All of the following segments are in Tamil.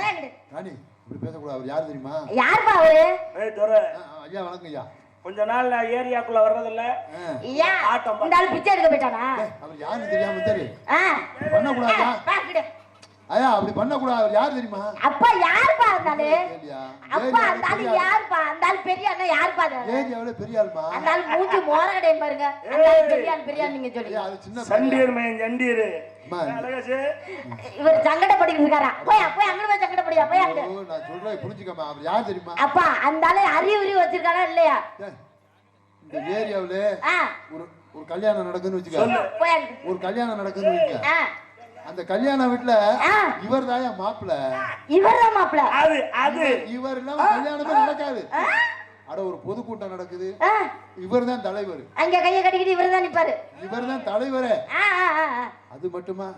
ராணி இப்படி பேசக்கூடாது. அவர் யார் தெரியுமா? யாருப்பா அவரு? ஏய் துரை. ஐயா வணக்கம் ஐயா. கொஞ்ச நாள் நான் ஏரியாக்குள்ள வர்றதில்ல. ஏன் ஆட்டம் இந்த ஆளு பிச்சை எடுக்க போயிட்டானா? அவர் யாருன்னு தெரியாம சரி. ஆ. பண்ணக்கூடாதா? பா அங்கிட்டு. ஐயா அப்படி பண்ணக்கூடாது. அவர் யார் தெரியுமா? அப்பா யாருப்பா இருந்தாலு அப்பா அந்த ஆளு யாருப்பா? அந்த ஆளு பெரிய அண்ணா யாருப்பா அது? ஏரியாவில பெரிய ஆளுமா அந்த ஆளு மூஞ்சி மோர கடையும் பாருங்க. அந்த ஆளு பெரிய ஆள் பெரிய ஆள் நீங்க சொல்லி ஐயா அது சின்ன. சண்டீர் மயன் இவர் சங்கடப்படிக்கிட்டு இருக்காரா? போய் போய் அங்கிட்டு போய் சங்கடப்படியா போய் அங்கிட்டு ஓ, நான் சொல்றேன் புரிஞ்சுக்கமா அவர் யார் தெரியுமா? அப்பா அந்த ஆளு அறிவுரி வச்சிருக்காரா இல்லையா? இந்த ஏரியாவுல ஒரு ஒரு கல்யாணம் நடக்குன்னு வச்சுக்க. ஒரு கல்யாணம் நடக்குன்னு வச்சுக்க. அந்த கல்யாண வீட்டுல ஆ. இவர் தாயா மாப்பிள்ள இவர்தான் மாப்பிள. அது அது. இவர் இல்லாம கல்யாணமே நடக்காது. அட ஒரு பொதுக்கூட்டம் நடக்குது. இவர் தான் தலைவர். அங்க கையை கட்டிக்கிட்டு இவர்தான் நிப்பாரு. இவர் தான் தலைவரே அது மட்டுமா?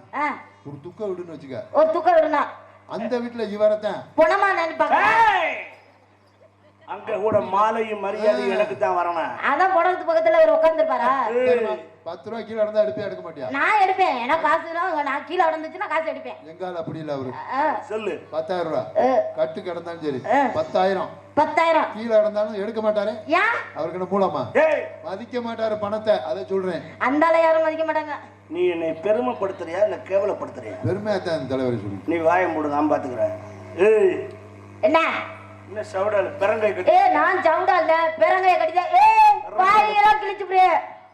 ஒரு துக்க வீடுன்னு வச்சுக்க. ஒரு தூக்கம் விடணும் அந்த வீட்டுல இவரைத்தான். புணமா நினைப்பாங்க! அங்க கூட மாலையும் மரியாதையும் எனக்கு தான் வரணும். அதான் புணத்து பக்கத்துல அவர் உட்காந்துருப்பாரா சரிம்மா, பத்து ரூபா கீழே நடந்தா எடுப்பே எடுக்க மாட்டியா? நான் எடுப்பேன். ஏன்னா காசு நான் கீழே உடந்துச்சுன்னா காசு எடுப்பேன். எங்கால அப்படி இல்ல அவரு. சொல்லு. பத்தாயிரம் ரூபா. கட்டு கிடந்தாலும் சரி. பத்தாயிரம். பத்தாயிரம். கீழே கிடந்தாலும் எடுக்க மாட்டாரு. ஏன் அவருக்கு என்ன மூலமா? ஏய்! மதிக்க மாட்டாரு பணத்தை. அதை சொல்றேன். அந்த ஆளை யாரும் மதிக்க மாட்டாங்க. நீ என்னை பெருமைப்படுத்துறியா? இல்ல கேவலப்படுத்துறியா? பெருமையா தான் தலைவர் சொல்லி நீ வாயை மூடு நான் பாத்துக்கிறேன். ஏய்! என்ன? என்ன சவுடால? பிறங்கை கட்டி ஏ நான் சவுண்டா இல்ல பெரங்கைய கட்டிதா ஏ வாயெல்லாம் கிழிச்சு புரிய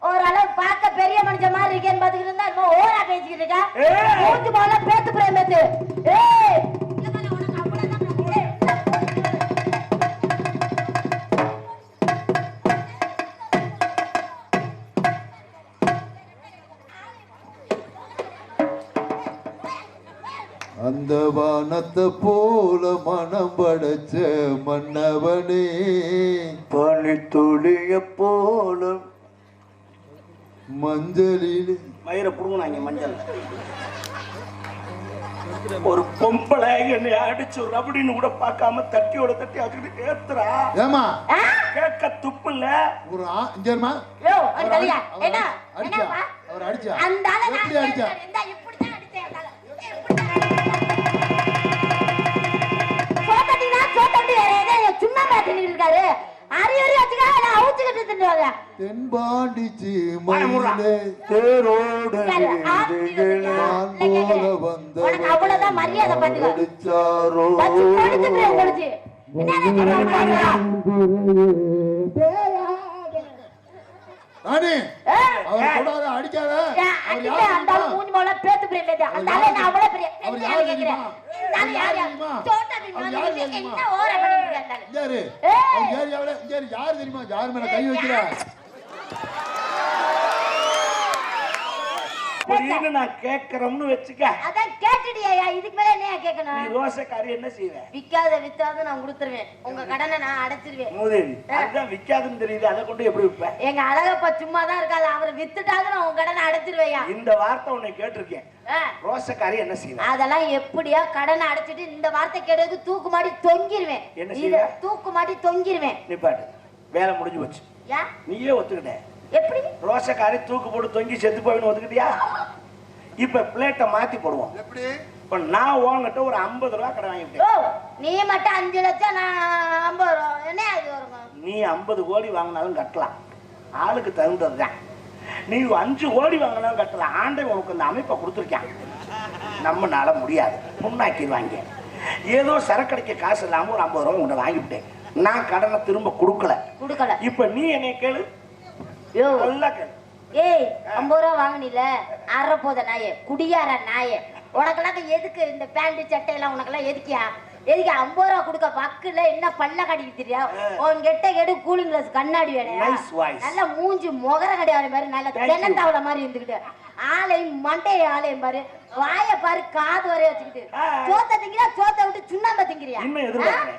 ஓரளவு பார்க்க பெரிய மனுஷன் மாதிரி இருக்கேன்னு பாத்துக்கிட்டு இருந்தா இன்னும் ஓரா பேசிக்கிட்டு இருக்கா! மூச்சு போல பேத்து ஏய்! வானத்தை போல மனம் படைச்ச மன்னவனே. பனி துளிய போலும் மஞ்சளில். மயிரை புடுங்கினாங்க மஞ்சள். ஒரு பொம்பளை என்னை அடிச்சு ரபடின்னு கூட பார்க்காம தட்டியோட தட்டி அதுக்கிட்டு ஏத்துறா. ஏமா? கேட்க துப்பு இல்ல ஒரு அவர் அடிச்சா? அவர் அடிச்சா அந்த அடிச்சா? பேசிட்டு இருக்காரு அரி அரி வச்சுக்கா நான் அவுச்சுக்கிட்டு தின்னுவாங்க தென்பாண்டிச்சி தேரோடு உனக்கு அவ்வளவுதான் மரியாதை உங்களுக்கு நினைக்கிறீங்க? ராணி அவர் தொடாத அடிக்காத அவர் யார் அந்த தெரியுமா? மூஞ்சி மேல பேத்து பிரிய பேத்து. அந்த ஆளு என்ன அவ்வளவு பெரிய அவர் யார்? தெரியுமா? அவர் யார் யார் யார்? தெரியுமா? வந்து யார் என்ன தெரியுமா? ஓர பண்ணிட்டு இருக்க அந்த ஆளு? இங்க யாரு. அவர் இங்க யாரு? யார் தெரியுமா யார் மேல கை வைக்கிறா அப்படின்னு நான் கேட்கறோம்னு வச்சுக்க. அதான் கேட்டுட்டியா இதுக்கு மேல என்ன நீ கேட்கணும் ரோசக்காரி என்ன செய்வ? விக்காத வித்தாத நான் கொடுத்துருவேன் உங்க கடனை நான் அடைச்சிருவேன். மூதேவி விக்காதுன்னு தெரியுது அதை கொண்டு எப்படி விற்ப எங்க அழகப்பா சும்மா தான் இருக்காது அவரை வித்துட்டாவது நான் உங்க கடனை அடைச்சிருவேயா இந்த வார்த்தை உன்னை கேட்டிருக்கேன். ரோசக்காரி என்ன செய்வ? அதெல்லாம் எப்படியா கடனை அடைச்சிட்டு இந்த வார்த்தை கேட்டதுக்கு தூக்கு மாட்டி தொங்கிருவேன். என்ன இத செய்வ? தூக்கு மாட்டி தொங்கிருவேன். நிப்பாட்டு வேலை முடிஞ்சு போச்சு. நீயே ஒத்துக்கிட்ட. எப்படி? ரோசக்காரி தூக்கு போட்டு தொங்கி செத்து போயின்னு ஒத்துக்கிட்டியா? இப்ப பிளேட்டை மாத்தி போடுவோம். எப்படி? இப்ப நான் உன்கிட்ட ஒரு ஐம்பது ரூபா கடை ஓ வாங்கிவிட்டேன் நீ மட்டும் அஞ்சு லட்சம் நான் ஐம்பது ரூபா. என்ன அது நீ ஐம்பது கோடி வாங்கினாலும் கட்டலாம். ஆளுக்கு தகுந்ததுதான். நீ அஞ்சு கோடி வாங்கினாலும் கட்டலாம். ஆண்டை உனக்கு அந்த அமைப்பை கொடுத்துருக்கான். நம்மனால முடியாது. முன்னாக்கிடுவாங்க ஏதோ சரக்கடைக்க காசு இல்லாம ஒரு ஐம்பது ரூபா உன்னை வாங்கிவிட்டேன் நான் கடனை திரும்ப கொடுக்கல. கொடுக்கல. இப்ப நீ என்னை கேளு. ஏய் ஐம்பது ரூபா வாங்கினில. அறப்போத நாயே. குடியார நாயே. உனக்கெல்லாம் எதுக்கு இந்த பேண்ட் சட்டையெல்லாம் உனக்கெல்லாம் எதுக்கியா? எதுக்கு ஐம்பது ரூபா கொடுக்க? பக்குல என்ன பல்ல கடிக்கு தெரியா உன் கெட்ட கெடு கூலிங் கிளாஸ் கண்ணாடி voice. நல்ல மூஞ்சி முகர கடையாத மாதிரி நல்ல. தென்னந்தாவள மாதிரி இருந்துக்கிட்டு. ஆளையும் மண்டைய ஆளையும் பாரு. வாய பாரு காது வரைய வச்சுக்கிட்டு. சோத்த சோத்த விட்டு சுண்ணாம்ப திங்கிறியா?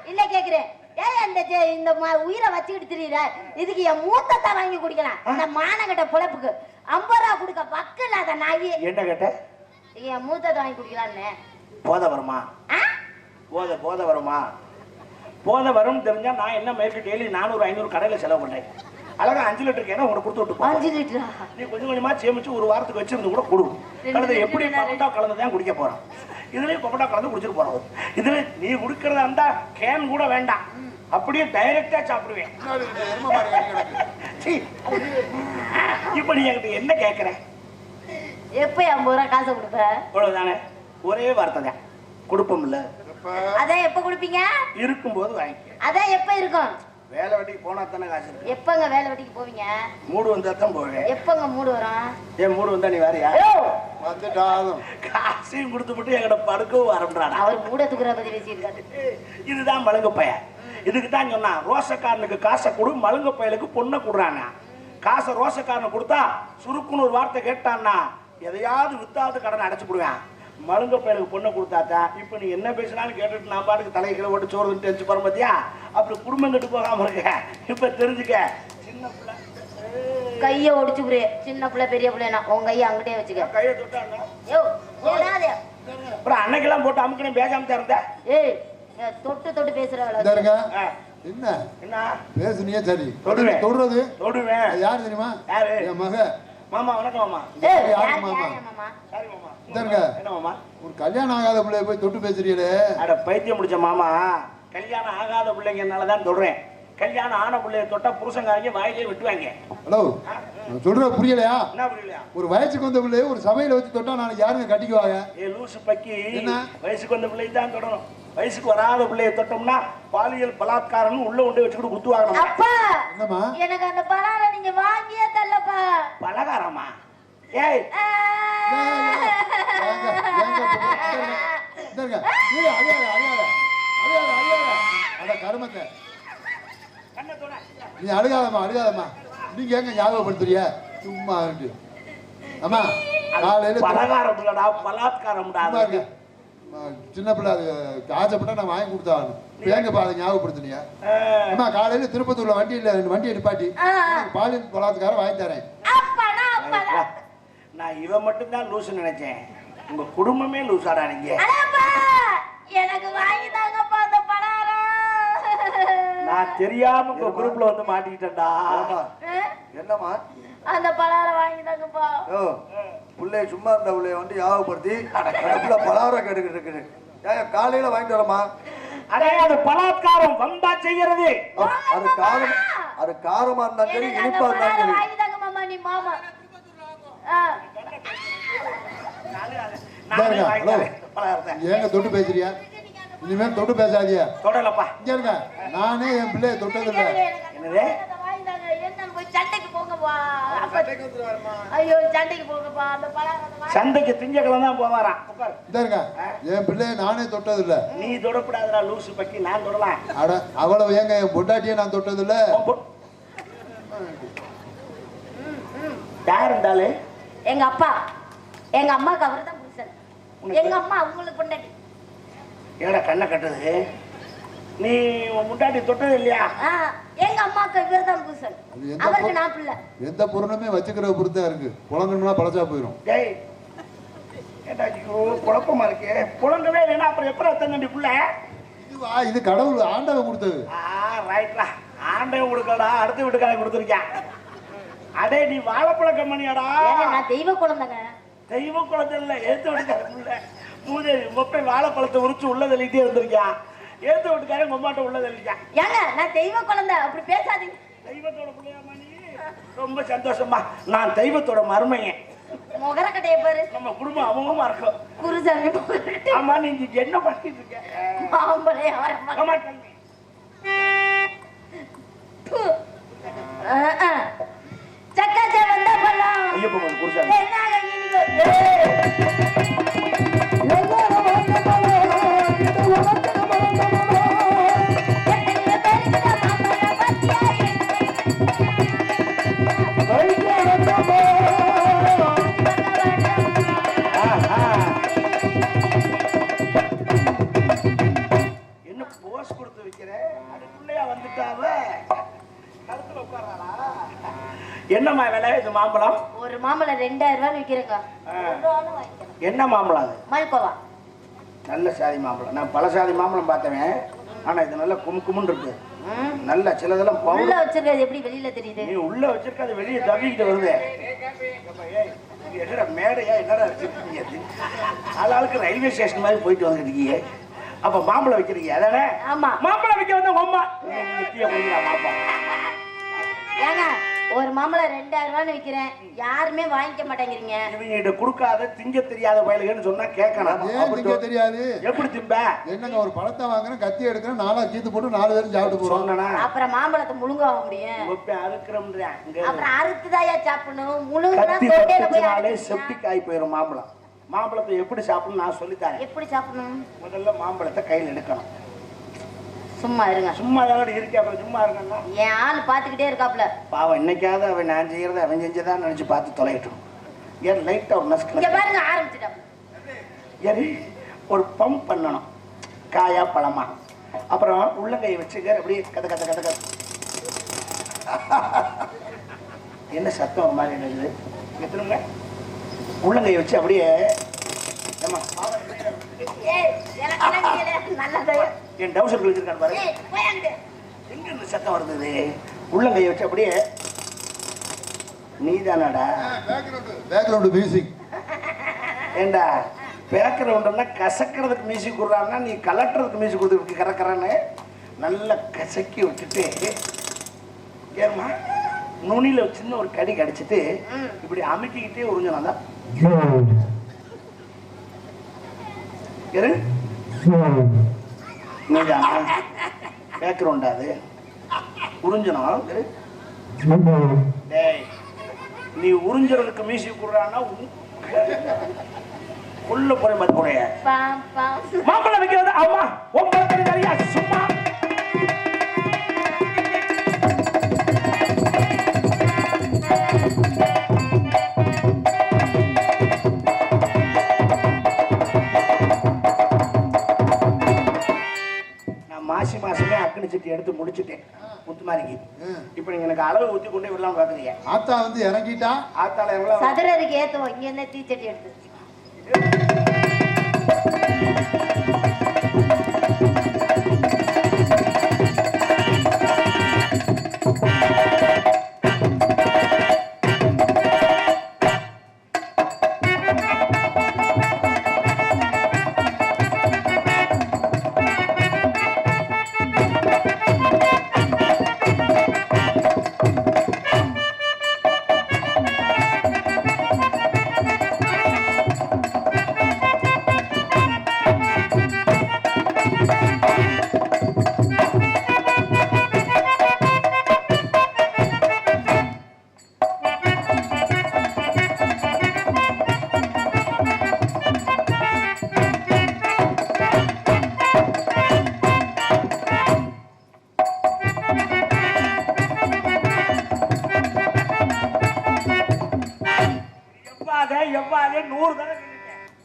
இல்ல கேக்குறேன். ஏய் அந்த இந்த ம- உயிரை வச்சுக்கிட்டு திரியிற இதுக்கு என் மூத்தத்தை வாங்கி குடிக்கலாம். இந்த மானகட்ட பொழப்புக்கு. ஐம்பது ரூபா கொடுக்க பக்கு இல்லாத நாயி. என்ன கேட்ட? என் மூத்தத்தை வாங்கி குடிக்கலான்னு போத வருமா? போத போத வருமா? போத வரும் தெரிஞ்சா நான் என்ன மேற்கு டெய்லி நானூறு ஐநூறு கடையில செலவு பண்றேன். அழகா அஞ்சு லிட்டர் கேன உனக்கு கொடுத்து விட்டு. அஞ்சு லிட்டரா? நீ கொஞ்சம் கொஞ்சமா சேமிச்சு ஒரு வாரத்துக்கு வச்சிருந்து கூட கொடு. கலந்து எப்படி பப்பட்டா கலந்து தான் குடிக்க போறோம் இதுலயும் கலந்து குடிச்சிட்டு போறோம் இதுல நீ குடிக்கிறதா இருந்தா கேன் கூட வேண்டாம். அப்படியே டைரக்டா சாப்பிடுவேன். இப்ப நீ என்கிட்ட என்ன கேக்குற? எப்ப ஐம்பது ரூபா காசை கொடுப்ப? அவ்வளவுதானே. ஒரே வார்த்தை தான். கொடுப்போம்ல? அதான் எப்ப கொடுப்பீங்க? இருக்கும்போது வாங்கிக்க. அதான் எப்ப இருக்கும்? வேலை வெட்டிக்கு போனா தானே காசு இருக்கு. எப்பங்க வேலை வெட்டிக்கு போவீங்க? மூடு வந்தா தான் போவேன். எப்பங்க மூடு வரும்? ஏன் மூடு வந்தா நீ வேறையா? வந்துட்டாலும். காசையும் கொடுத்து விட்டு எங்கிட்ட படுக்கவும் வரம்ன்றாடா அவர் மூட தூக்குற பத்தி பேசியிருக்காரு. இதுதான் மழுங்க பையன் இதுக்கு தான் சொன்னான் ரோசக்காரனுக்கு காசை கொடு மழுங்க பயலுக்கு பொண்ணை கொடுறானா? காசை ரோசக்காரனுக்கு கொடுத்தா சுருக்குன்னு ஒரு வார்த்தை கேட்டான்னா எதையாவது வித்தாவது கடனை அடைச்சு போடுவேன். மழுங்க பயலுக்கு பொண்ணை கொடுத்தாத்தா இப்போ நீ என்ன பேசினாலும் கேட்டுட்டு நான் பாட்டுக்கு தலையை கீழே போட்டு சோறு தெரிஞ்சு போற பார்த்தியா அப்படி குடும்பம் கெட்டு போகாம இருக்க. இப்போ தெரிஞ்சுக்க. சின்ன பிள்ளை. கைய ஒடிச்சு புரிய சின்ன பிள்ளை பெரிய பிள்ளைனா உன் கைய அங்கிட்டே வச்சுக்க. கையை தொட்டாங்க யோ அப்புறம் அன்னைக்கெல்லாம் போட்டு அமுக்கணும் பேசாம தான் இருந்த? ஏய் தொட்டு தொட்டு பேசுற வேலை இந்த இருங்க. ஆ, என்ன? என்ன? பேசுனியே சரி. தொடுவேன். தொடுறது? தொடுவேன். யார் தெரியுமா? யாரு? என் மக. மாமா வணக்கம் மாமா. யாரு மாமா? சரி மாமா. என்ன மாமா? ஒரு கல்யாணம் ஆகாத பிள்ளைய போய் தொட்டு பேசுறீங்களே. அட பைத்தியம் முடிச்ச மாமா. கல்யாணம் ஆகாத பிள்ளைங்கனால தான் சொல்றேன். கல்யாணம் ஆன பிள்ளைய தொட்டா புருஷங்காரங்க வாயிலே வெட்டுவாங்க. ஹலோ நான் சொல்ற புரியலையா? என்ன புரியலையா? ஒரு வயசுக்கு வந்த பிள்ளைய ஒரு சபையில வச்சு தொட்டா நாளைக்கு யாருங்க கட்டிக்குவாங்க? ஏ லூசு பக்கி. என்ன? வயசுக்கு வந்த பிள்ளை தான் தொடரும் வயசுக்கு வராத பிள்ளைய தொட்டோம்னா பாலியல் பலாத்காரம் உள்ள கொண்டு வச்சுக்கிட்டு குத்துவாங்க. அப்பா என்னம்மா எனக்கு அந்த பலாரம் நீங்க வாங்கியே தரலப்பா பலகாரமா ஏய். நீ அழுகாதம்மா அழுகாதம்மா நீங்க எங்க ஞாபகப்படுத்துறிய சும்மா இருக்கு அம்மா காலையில பலகாரம் இல்லடா சின்ன பிள்ளை அது ஆசைப்பட்டா நான் வாங்கி கொடுத்தாகணும். ஏங்கப்பா அதை ஞாபகப்படுத்துனியா அம்மா காலையில திருப்பத்தூர்ல வண்டி இல்ல வண்டியை நிப்பாட்டி. பாலியல் பலாத்துக்கார வாங்கி தரேன். நான் இவன் மட்டும்தான் லூசு நினைச்சேன். உங்க குடும்பமே லூசாடா நீங்க. எனக்கு வாங்கி தாங்கப்பா அந்த பலாரம் நான் தெரியாம உங்க குரூப்ல வந்து மாட்டிக்கிட்டேன்டா. ஆமா. என்னம்மா? அந்த பலாரம் வாங்கி தாங்கப்பா ஓ பிள்ளைய சும்மா இருந்த பிள்ளைய வந்து ஞாபகப்படுத்தி கடுப்புல பலாரம் கேட்டுக்கிட்டு இருக்குது. ஏன் காலையில வாங்கிட்டு வரமா அடே அது பலாத்காரம் வந்தா செய்யறது. அது காரம் அது காரமா இருந்தாலும் சரி இனிப்பா இருந்தாலும் சரி. வாங்கி தாங்க மாமா. நீ மாமா ஏங்க தொட்டு பேசுறியா? இனிமேல் தொட்டு பேசாதியா தொடலப்பா. இங்க இருங்க. நானே என் பிள்ளைய தொட்டது இல்லை என்னது? சந்தைக்கு திங்கக்கிழமை தான் போவாராம் இருங்க என் பிள்ளைய நானே தொட்டது இல்லை நீ தொடக்கூடாதுடா லூசு பக்கி. நான் தொடலாம். அட அவ்வளவு ஏங்க என் பொண்டாட்டியே நான் தொட்டது இல்லை யார் இருந்தாலே எங்க அப்பா. எங்க அம்மாக்கு அவர் தான் புருஷன். எங்க அம்மா அவங்களுக்கு கொண்டாடி என்னடா கண்ணை கட்டுது நீ உன் முட்டாட்டி தொட்டது இல்லையா? ஆ, எங்க அம்மாக்கு இவர் தான் எந்த அவருக்கு நான் பிள்ளை. எந்த பொருளுமே வச்சுக்கிற பொறுத்து இருக்கு. புலங்கணும்னா பழசா போயிடும் குழப்பமா இருக்கே? புலங்கவே இல்லைன்னா அப்புறம் எப்படி தண்ணி புள்ள? இதுவா இது கடவுள் ஆண்டவன் கொடுத்தது. ஆ ரைட்லா ஆண்டவன் கொடுக்கடா அடுத்த வீட்டுக்காரன் கொடுத்துருக்கேன் அடே நீ வாழைப்பழ கம்பெனியாடா நான் தெய்வ குழந்தைங்க. தெய்வ குழந்தை இல்ல ஏத்து வீட்டுக்காரன் புள்ள. மூதேவி மொப்பை வாழைப்பழத்தை உரிச்சு உள்ள தள்ளிட்டே இருந்திருக்கான் ஏத்து வீட்டுக்காரன் கொம்மாட்ட உள்ள தள்ளிட்டான் ஏங்க நான் தெய்வ குழந்தை அப்படி பேசாதீங்க. தெய்வத்தோட பிள்ளையாமா நீ? ரொம்ப சந்தோஷமா நான் தெய்வத்தோட மருமையன் முகரக்கட்டைய பாரு. நம்ம குடும்பம் அமோகமா இருக்கும். குருசாமி ஆமா நீங்க என்ன பண்ணிட்டு இருக்க? மாம்பழம் அவரை ஆமா, தம்பி. சக்காச்சா வந்த பழம் ஐயப்ப கொஞ்சம் குருசாமி. மாம்பழம் ரெண்டாயிரம் ரூபாய் விற்கிறேங்க என்ன மாம்பழம் அது? மல்கோவா. நல்ல சாதி மாம்பழம். நான் பல சாதி மாம்பழம் பார்த்தவன். ஆனா இது நல்ல கும் குமுன்னு இருக்கு. நல்ல சிலதெல்லாம் உள்ள பவுடர் வச்சிருக்கிறது எப்படி வெளியில தெரியுது? நீ உள்ள வச்சிருக்க அது வெளியே தவிக்கிட்டு வருது. என்னடா மேடையா என்னடா வச்சிருக்கீங்க? ஆளாளுக்கு ரயில்வே ஸ்டேஷன் மாதிரி போயிட்டு வந்துருக்கீங்க அப்ப மாம்பழம் வைக்கிறீங்க அதானே? ஆமா. மாம்பழம் வைக்க வந்த அம்மா கொடுக்குறா மாம்பழம் ஏங்க ஒரு மாம்பழம் ரெண்டாயிரம் ரூபான்னு விக்கிறேன். யாருமே வாங்கிக்க மாட்டேங்கிறீங்க. இவங்க கொடுக்காத திங்க தெரியாத பயலுகன்னு சொன்னா கேட்கணும். ஏன் திங்க தெரியாது? எப்படி திம்ப? என்னங்க ஒரு பழத்தை வாங்குறேன் கத்தி எடுக்கிறேன் நாலா கீத்து போட்டு நாலு பேரும் சாப்பிட்டு போறோம். அப்புறம் மாம்பழத்தை முழுங்க முடியும். அறுக்கிறோம்ன்றேன் இங்க அப்புறம் அறுத்துதாயா சாப்பிடணும்? முழுங்குனா போய் அறுத்துக்கலாம். செப்டிக் ஆகி போயிடும் மாம்பழம். மாம்பழத்தை எப்படி சாப்பிடணும் நான் சொல்லித்தரேன். எப்படி சாப்பிடணும்? முதல்ல மாம்பழத்தை கையில் எடுக்கணும். சும்மா இருங்க. சும்மா தான் இருக்கே அப்புறம் சும்மா இருக்கணும் என் ஆள் பாத்துக்கிட்டே இருக்காப்ல. பாவம் இன்னைக்காவது அவன் நான் செய்யறத அவன் செஞ்சதான் நினைச்சு பார்த்து தொலையட்டும். ஏன் லைட்டா ஒரு இங்க நஸ்கில் பாருங்க ஆரம்பிச்சிட்டாப்ல ஏறி ஒரு பம்ப் பண்ணணும். காயா பழமா. அப்புறம் உள்ளங்கையை வச்சுக்க அப்படியே கத கத கத கத. என்ன சத்தம் ஒரு மாதிரி என்னது? எத்தனுங்க உள்ளங்கையை வச்சு அப்படியே ஏம்மா, பாவம் என் டவுசர் கிழிச்சிருக்கான்னு பாரு. ஏய், போய் அங்கிட்டு. எங்க இந்த சத்தம் வருது? உள்ளங்கையை வச்சு அப்படியே. நீதானாடா. பேக்ரவுண்டு மியூசிக் ஏண்டா பேக்கிறவண்டா கசக்கிறதுக்கு மியூசிக் கொடுறான்னா நீ கலட்டுறதுக்கு மியூசிக் கொடுத்துருக்கு கறக்கறன்னு நல்லா கசக்கி விட்டுட்டு ஏமா நுனியில சின்ன ஒரு கடி கடிச்சிட்டு. இப்படி அமுக்கிக்கிட்டே உறிஞ்சணும். தான் நீதானா பேக்கிறோண்டா அது. உறிஞ்சணும். டேய் நீ உறிஞ்சறதுக்கு மியூசிக் கொடுறான்னா உள்ள பாம், பாம். மாப்பிள்ளை வைக்கிறது அம்மா ஒன்பது நிறையா சும்மா. இப்போ நீங்க எனக்கு அளவு ஊத்தி கொண்டே விடலாம் பாக்குறீங்க. ஆத்தா வந்து இறங்கிட்டா? ஆத்தால எவ்வளவு? சதுரருக்கு ஏத்துவோம். இங்க இருந்து தீச்சட்டி எடுத்து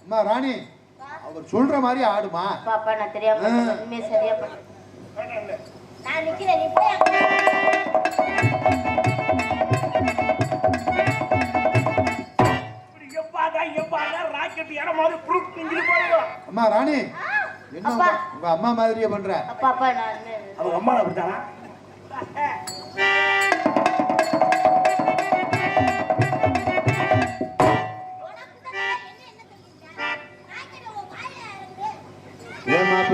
அம்மா ராணி அவர் சொல்ற மாதிரி ஆடுமா பாப்பா நான் தெரியாம பண்ணேன். இனிமே சரியா பண்ண. நான் நிக்கிறேன் நீ போய் அம்மா ராணி என்ன அப்பா. உங்க- அம்மா மாதிரியே பண்ற அப்பா அப்பா நான் அவங்க அம்மா அப்படித்தானா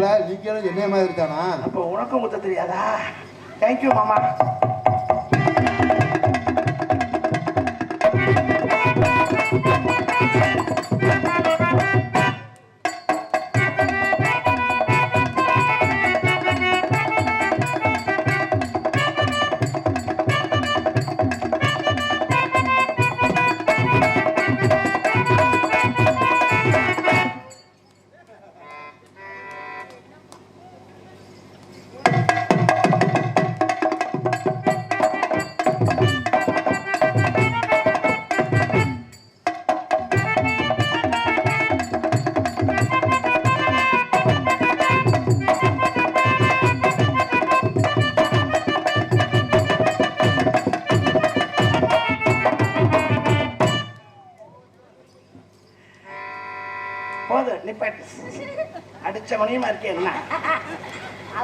மாப்பிள்ள நீங்களும் என்ன மாதிரி தானா அப்ப உனக்கும் குத்த தெரியாதா தேங்க்யூ மாமா மணியுமா இருக்கே என்ன?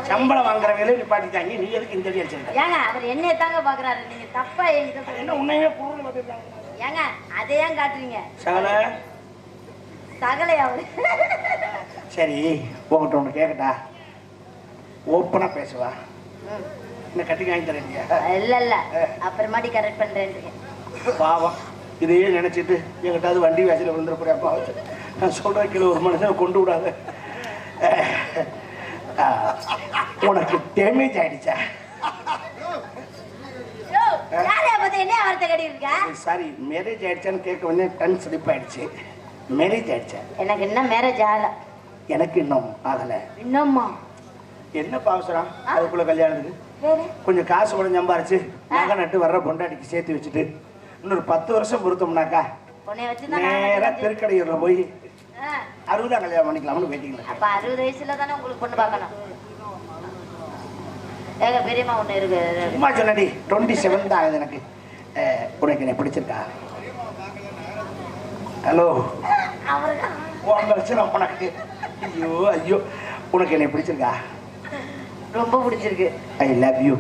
சம்பளம் வாங்குற வேலையை நிப்பாட்டிட்டாங்க. நீ எதுக்கு இந்த அடி அடிச்சிருக்க ஏங்க அவர் என்னைய தாங்க பாக்குறாரு. நீங்க தப்பா என்கிட்ட. என்ன உன்னையே குறுன்னு வந்துட்டாங்க ஏங்க அதை ஏன் காட்டுறீங்க? சகல. சகலை அவரு? சரி உங்ககிட்ட ஒன்று கேட்கட்டா ஓப்பனா பேசுவா. என்ன கட்டி வாங்கி தரேன் இல்ல இல்ல. அப்புறமாட்டி கரெக்ட் பண்றேன் பாவம். இதையே நினைச்சிட்டு எங்கிட்டாவது வண்டி வாசல பாவம். நான் சொல்ற கிலோ ஒரு மனுஷனை கொண்டு விடாத. உனக்கு டேமேஜ் ஆயிடுச்சா? சாரி மேரேஜ் ஆயிடுச்சான்னு கேட்க வந்து டன் ஸ்லிப் ஆயிடுச்சு. மேரேஜ் ஆயிடுச்சா? எனக்கு இன்னும் மேரேஜ் ஆகல. எனக்கு இன்னும் ஆகலை. இன்னும்மா என்ன அவசரம் அதுக்குள்ள கல்யாணத்துக்கு? கொஞ்சம் காசு கூட சம்பாரிச்சு நகை நட்டு வர்ற பொண்டாட்டிக்கு சேர்த்து வச்சுட்டு இன்னொரு பத்து வருஷம் வச்சு நேரா திருக்கடையூர்ல போய் அறுபதாம் கல்யாணம் பண்ணிக்கலாம்னு வெயிட்டிங்களா அப்ப அறுபது வயசுல தானே உங்களுக்கு பொண்ணு பார்க்கணும்? ஏங்க பெரியம்மா ஒண்ணு இருக்கு. சும்மா சொன்னடி டுவெண்ட்டி செவன் தான் ஆகுது எனக்கு. உனக்கு என்ன பிடிச்சிருக்கா? ஹலோ பிரச்சனை உனக்கு. ஐயோ ஐயோ. உனக்கு என்ன பிடிச்சிருக்கா? ரொம்ப பிடிச்சிருக்கு. ஐ லவ் யூ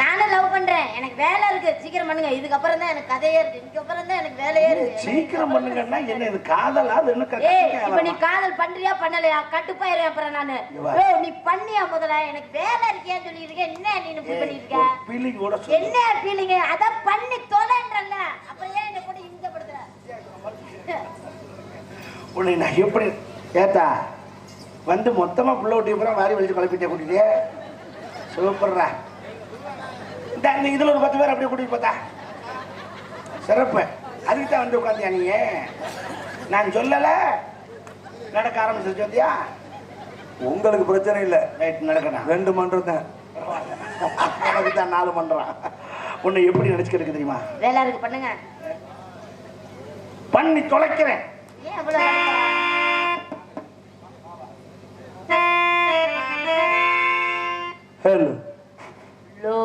நானும் லவ் பண்றேன். எனக்கு வேலை இருக்கு. சீக்கிரம் பண்ணுங்க. இதுக்கப்புறம் தான் எனக்கு கதையே இருக்கு. இதுக்கப்புறம் தான் எனக்கு வேலையே இருக்கு. சீக்கிரம் பண்ணுங்கன்னா என்ன இது? காதலா? அது என்ன ஏய் இப்ப நீ காதல் பண்றியா? பண்ணலையா? கட்டுப்பாயிரேன் அப்புறம் நானு. ஏய் நீ பண்ணியா முதல்ல? எனக்கு வேலை இருக்கேன்னு சொல்லி இருக்கேன் என்ன நீ இப்படி பண்ணிருக்க ஃபீலிங் கூட சொல்லு. என்ன ஃபீலிங் அத பண்ணி தொலைன்றல்ல. அப்புறம் ஏன் என்ன கூட இந்த படுத்துற? உன்னை நான் எப்படி ஏத்தா? வந்து மொத்தமா புள்ள ஒட்டி பூரா வாரி வலிச்சு குழப்பிட்டே கூட்டிட்டே. சூப்பர்ரா. இந்த இந்த இதுல ஒரு பத்து பேர் அப்படியே கூட்டிட்டு பார்த்தா சிறப்பு. அதுக்கு தான் வந்து உட்காந்தியா நீ நான் சொல்லல. நடக்க ஆரம்பிச்சு சொல்லியா உங்களுக்கு பிரச்சனை இல்லை. ரைட் நடக்கணும். ரெண்டு மன்றம் தான். எனக்கு தான் நாலு பண்றான் உன்னை எப்படி நினைச்சுக்கிட்டு தெரியுமா? வேலை இருக்கு பண்ணுங்க. பண்ணி தொலைக்கிறேன். ஹலோ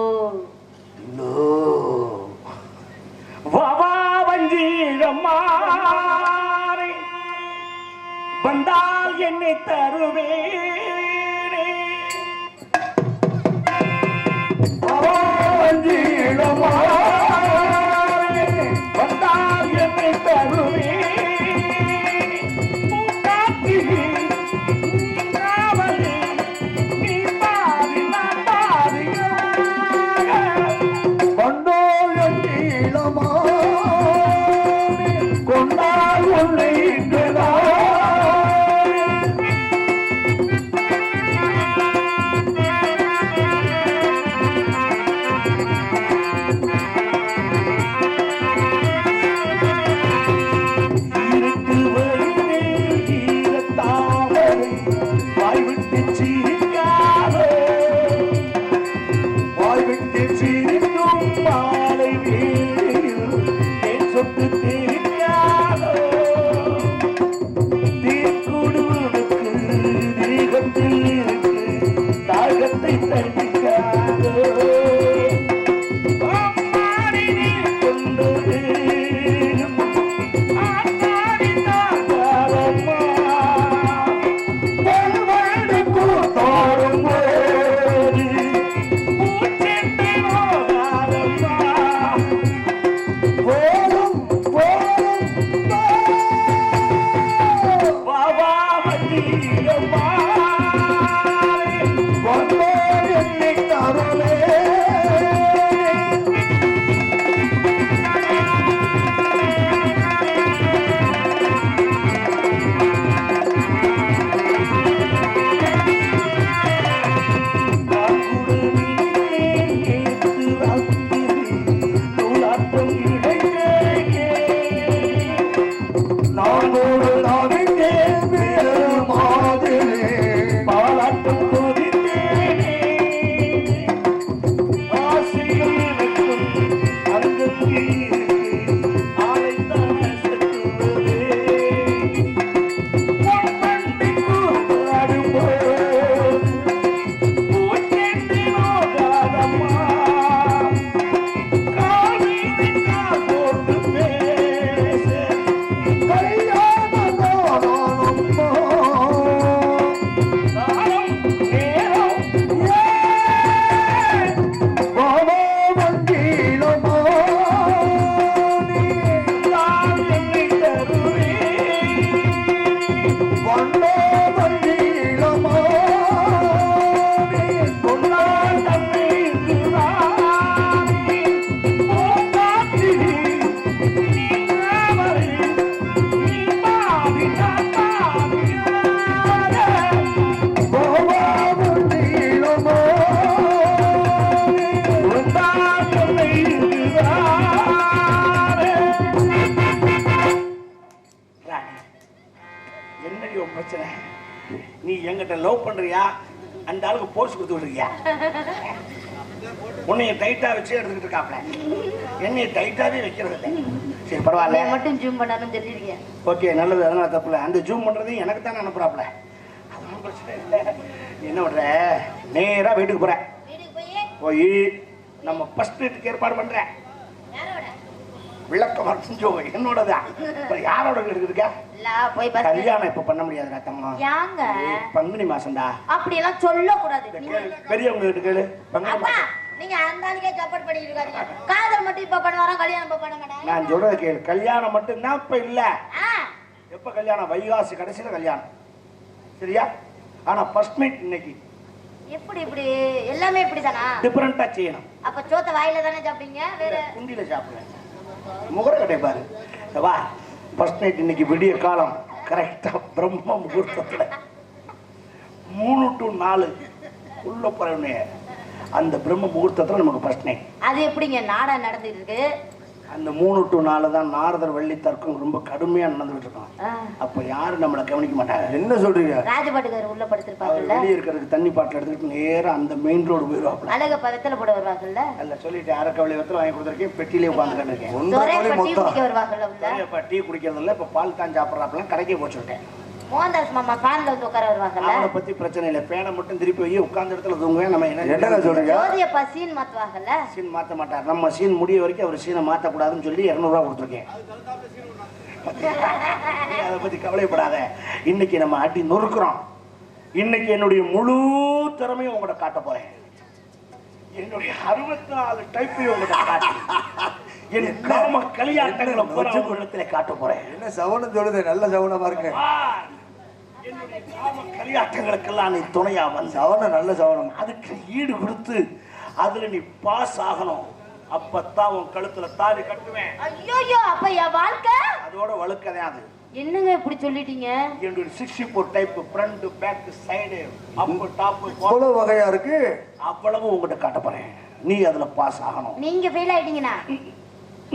என்னை தருவேனே லவ் பண்றியா? அந்த ஆளுக்கு போஸ்ட் கொடுத்து விட்டுருக்கியா உன்னைய டைட்டா வச்சு எடுத்துக்கிட்டு இருக்காப்ல. என்னைய டைட்டாவே வைக்கிறது இல்லை. சரி பரவாயில்ல. மட்டும் ஜூம் பண்ணணும்னு சொல்லிருக்கேன் ஓகே நல்லது. அதனால தப்புல. அந்த ஜூம் பண்றதையும் எனக்கு தானே அனுப்புறாப்ல. அது ஒண்ணும் பிரச்சனை இல்லை. என்ன பண்ற? நேரா வீட்டுக்கு போற. வீட்டுக்கு போய். நம்ம ஃபர்ஸ்ட் நைட்டுக்கு ஏற்பாடு பண்ற. யாரோட விளக்கம் செஞ்சோ என்னோடதான் யாரோட வீட்டுக்கு இருக்கா இல்ல போய் பஸ் கல்யாணம் இப்ப பண்ண முடியாதுடா தம்மா பங்குனி மாசம்டா. அப்படி எல்லாம் நீங்க கேளு, பெரியவங்க கிட்ட கேளு. பங்குனி மாசம். நீங்க அந்த ஆளுக்கே சப்போர்ட் பண்ணிட்டு இருக்காதீங்க. காதல் மட்டும் இப்ப பண்ணுவாரா கல்யாணம் இப்ப பண்ண மாட்டாங்க நான் சொல்றத கேளு. கல்யாணம் மட்டும்தான் இப்ப இல்ல. எப்ப கல்யாணம்? வைகாசி கடைசியில கல்யாணம். சரியா? ஆனா ஃபர்ஸ்ட் மீட் இன்னைக்கு. எப்படி இப்படி? எல்லாமே இப்படிதானா? டிஃபரெண்டா செய்யணும். அப்ப சோத்த வாயில தானே சாப்பிடுங்க வேற குண்டில சாப்பிடுவேன் முகர கிடைப்பாரு பாரு வா. ஃபர்ஸ்ட் நைட் இன்னைக்கு விடிய காலம். கரெக்டா பிரம்ம முகூர்த்தத்துல. மூணு டு நாலு. உள்ள போறவனே அந்த பிரம்ம முகூர்த்தத்துல நமக்கு ஃபர்ஸ்ட் நைட் அது எப்படிங்க? நாடா நடந்துட்டு இருக்கு. அந்த மூணு டு நாலு தான் நாரதர் வள்ளி தர்க்கம் ரொம்ப கடுமையா நடந்துகிட்டு இருக்கோம் ஆ, அப்ப யாரும் நம்மளை கவனிக்க மாட்டாங்க. என்ன சொல்றீங்க? ராஜபாட்டுக்காரர் உள்ள அவர் படுத்திருப்பாங்கல்ல வெளியே இருக்கிறதுக்கு தண்ணி பாட்டில் எடுத்துக்கிட்டு நேரா அந்த மெயின் ரோடு போயிடுவாப்ல அழக பதத்துல போட வருவாங்கல்ல? அல்ல சொல்லிட்டு அரைக்கவளி வெத்தலை வாங்கி கொடுத்துருக்கேன் பெட்டியிலே உட்காந்துக்கிட்டு இருக்கேன். டீ குடிக்கிறது இல்ல இப்ப பால் தான் சாப்பிட்றாப்பெல்லாம் கடைக்கே போச்சுட்டேன் மோகன்தாஸ் மாமா ஃபேன்ல வந்து உட்கார வருவாங்கல்ல? அவனை பத்தி பிரச்சனை இல்லை. பேனை மட்டும் திருப்பி வை. உட்கார்ந்த இடத்துல தூங்குவேன் நம்ம என்ன சொல்றீங்க? ஜோதிய சீன் மாத்துவாங்கல்ல? சீன் மாத்த மாட்டார். நம்ம சீன் முடிய வரைக்கும் அவர் சீனை மாத்தக்கூடாதுன்னு சொல்லி இரநூறுவா கொடுத்துருக்கேன். நீ அதை பத்தி கவலைப்படாத. இன்னைக்கு நம்ம அடி நொறுக்குறோம். இன்னைக்கு என்னுடைய முழு திறமையும் உங்கள்கிட்ட காட்ட போறேன். என்னுடைய அறுபத்தி நாலு டைப்பையும் உங்கள்கிட்ட காட்டு என் காம களியாட்டங்களை பூரா இடத்துல காட்ட போறேன். என்ன சவனம் சொல்லுது? நல்ல சவனமா இருக்கு என்னுடைய காம களியாட்டங்களுக்கெல்லாம் நீ துணையா வந்த சவனம் நல்ல சவனம். அதுக்கு ஈடு கொடுத்து அதுல நீ பாஸ் ஆகணும். அப்பத்தான் உன் கழுத்துல தாலி கட்டுவேன். ஐயோ அப்ப என் வாழ்க்கை? அதோட வழுக்கதே அது. என்னங்க இப்படி சொல்லிட்டீங்க? என்னுடைய sixty four type front back side up top இவ்வளவு வகையா இருக்கு. அவ்வளவு உங்ககிட்ட காட்ட போறேன். நீ அதுல பாஸ் ஆகணும். நீங்க ஃபெயில் ஆயிட்டீங்கனா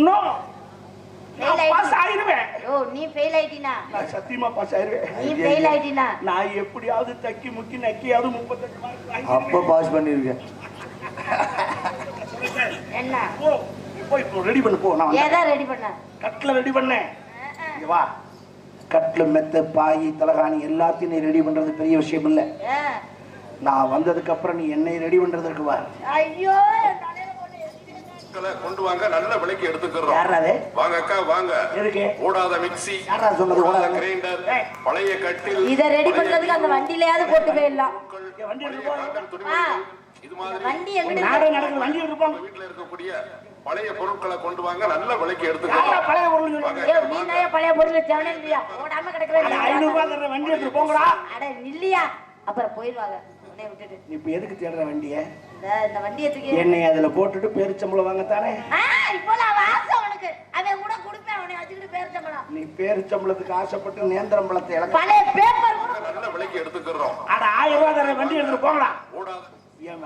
நோ நான் பாஸ் ஆயிட்டீங்க. ஆயிருவேன். ஓ நீ ஃபெயில் ஆயிட்டீனா நான் சத்தியமா பாஸ் ஆயிருவேன். நீ ஃபெயில் ஆயிட்டீனா நான் எப்படியாவது தக்கி முக்கி நக்கியாவது முப்பத்தெட்டு மார்க் அப்ப பாஸ் பண்ணிருக்கேன் என்ன? போ போ இப்போ ரெடி பண்ணு போ. நான் ஏதா ரெடி பண்ண? கட்டில் ரெடி பண்ணேன். இங்க வா. கட்டில் மெத்த பாய் தலகாணி எல்லாத்தையும் நீ ரெடி பண்றது பெரிய விஷயம் இல்லை. நான் வந்ததுக்கு அப்புறம் நீ என்னை ரெடி பண்றதுக்கு வா. ஐயோ பொருட்களை கொண்டு வாங்க நல்ல விலைக்கு எடுத்துக்கிறோம். வாங்க அக்கா வாங்க. ஓடாத ஓடாத? கிரைண்டர். பழைய கட்டில் இத ரெடி பண்றதுக்கு அந்த வண்டியிலயாவது போட்டு போயிடலாம் வண்டி இது மாதிரி வீட்டுல இருக்கக்கூடிய பழைய பொருட்களை கொண்டு வாங்க நல்ல விலைக்கு யாரா எடுத்துக்கிறோம் பழைய பொருள் நீ பழைய பொருள் இல்லையா? ஓடாம அட, கிடக்குற ஐநூறு ரூபாய் தர்ற வண்டி எடுத்து போங்கடா. அட இல்லையா? அப்புறம் போயிடுவாங்க உன்னை விட்டுட்டு. நீ இப்ப எதுக்கு தேடுற வண்டிய? இந்த இந்த வண்டியை தூக்கி என்னை அதுல போட்டுட்டு பேரிச்சம்பளம் வாங்கத்தானே? ஆ, இப்போலாம் வாசம் உனக்கு. அவன் கூட கொடுப்பேன் அவனை வச்சுக்கிட்டு பேரிச்சம்பளம். நீ பேரிச்சம்பளத்துக்கு ஆசைப்பட்டு நேந்திரம்பளத்தை இழக்க. பழைய பேப்பர் கூட நல்ல விலைக்கு எடுத்துக்கிறோம். அட ஆயிரம் ரூபாய் தர்ற வண்டி எடுத்துட்டு ஓடாத.